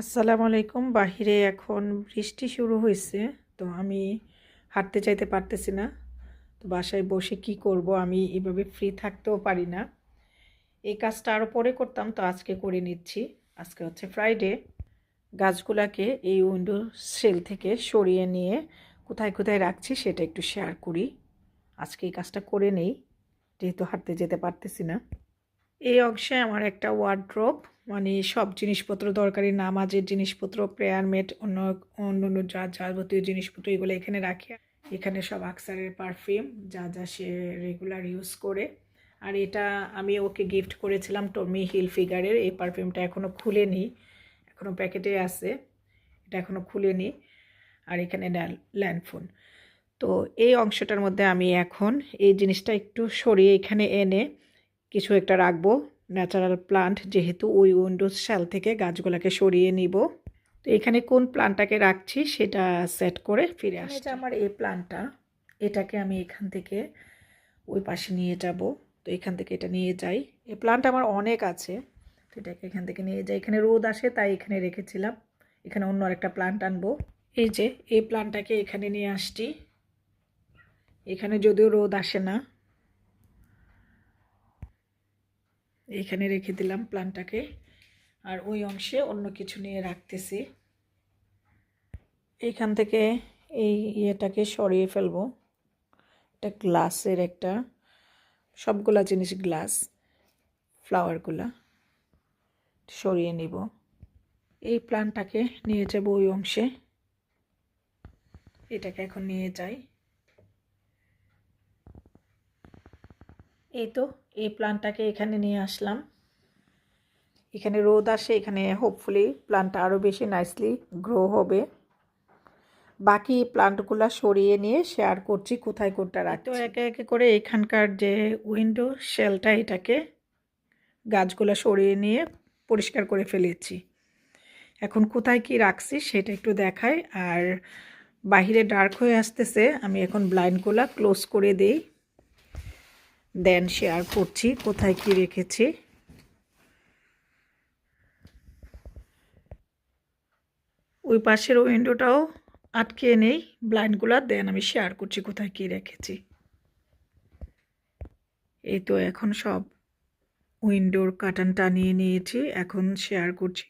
আসসালামু আলাইকুম। বাহিরে এখন বৃষ্টি শুরু হয়েছে, তো আমি হাঁটতে চাইতে পারতেছি না। তো বাসায় বসে কি করব আমি এভাবে ফ্রি থাকতেও পারি না। এই কাজটা আরও পরে করতাম, তো আজকে করে নিচ্ছি। আজকে হচ্ছে ফ্রাইডে গাছগুলাকে এই উইন্ডো সেল থেকে সরিয়ে নিয়ে কোথায় কোথায় রাখছি সেটা একটু শেয়ার করি। আজকে এই কাজটা করে নেই, যেহেতু হাঁটতে যেতে পারতেছি না। এই অংশে আমার একটা ওয়ার্ড্রোপ মানে সব জিনিসপত্র দরকারি, নামাজের জিনিসপত্র প্রেয়ার মেট অন্য অন্য অন্য যা, যাবতীয় জিনিসপত্র এগুলো এখানে রাখি। এখানে সব আকসারের পারফিউম যা যা সে রেগুলার ইউজ করে। আর এটা আমি ওকে গিফট করেছিলাম টমি হিল ফিগারের এই পারফিউমটা এখনও খুলেনি এখনও প্যাকেটে আছে। এটা এখনও খুলেনি। আর এখানে ল্যান্ডফোন। তো এই অংশটার মধ্যে আমি এখন এই জিনিসটা একটু সরিয়ে এখানে এনে কিছু একটা রাখব। ন্যাচারাল প্লান্ট যেহেতু ওই উইন্ডোজ শ্যাল থেকে গাছগুলোকে সরিয়ে নিব। তো এখানে কোন প্লান্টটাকে রাখছি সেটা সেট করে ফিরে আসছে। আমার এই প্লান্টটা এটাকে আমি এখান থেকে ওই পাশে নিয়ে যাব। তো এখান থেকে এটা নিয়ে যাই। এই প্লান্ট আমার অনেক আছে। তো এটাকে এখান থেকে নিয়ে যাই। এখানে রোদ আসে তাই এখানে রেখেছিলাম। এখানে অন্য আরেকটা প্লান্ট আনব। এই যে এই প্লান্টটাকে এখানে নিয়ে আসছি। এখানে যদিও রোদ আসে না এখানে রেখে দিলাম প্লান্টটাকে আর ওই অংশে অন্য কিছু নিয়ে রাখতেছি। এইখান থেকে এই ইয়েটাকে সরিয়ে ফেলব। এটা গ্লাসের একটা, সবগুলা জিনিস গ্লাস, ফ্লাওয়ারগুলা সরিয়ে নিব। এই প্লান্টটাকে নিয়ে যাব ওই অংশে। এটাকে এখন নিয়ে যাই। এই তো এই প্লান্টটাকে এখানে নিয়ে আসলাম। এখানে রোদ আসে এখানে হোপফুলি প্লান্টটা আরও বেশি নাইসলি গ্রো হবে। বাকি প্লান্টগুলো সরিয়ে নিয়ে শেয়ার করছি কোথায় কোনটা রাখছি তো একে একে করে এখানকার যে উইন্ডো শেলটা এটাকে গাছগুলো সরিয়ে নিয়ে পরিষ্কার করে ফেলেছি। এখন কোথায় কি রাখছি সেটা একটু দেখাই। আর বাহিরে ডার্ক হয়ে আসতেছে আমি এখন ব্লাইন্ডগুলো ক্লোজ করে দিই। দেন শেয়ার করছি, কোথায় কি রেখেছি? ওই পাশের উইন্ডোটাও আটকে নেই ব্লাইন্ডগুলো দেন আমি শেয়ার করছি কোথায় কি রেখেছি। এই তো এখন সব উইন্ডোর কাটান টানিয়ে নিয়েছি, এখন শেয়ার করছি।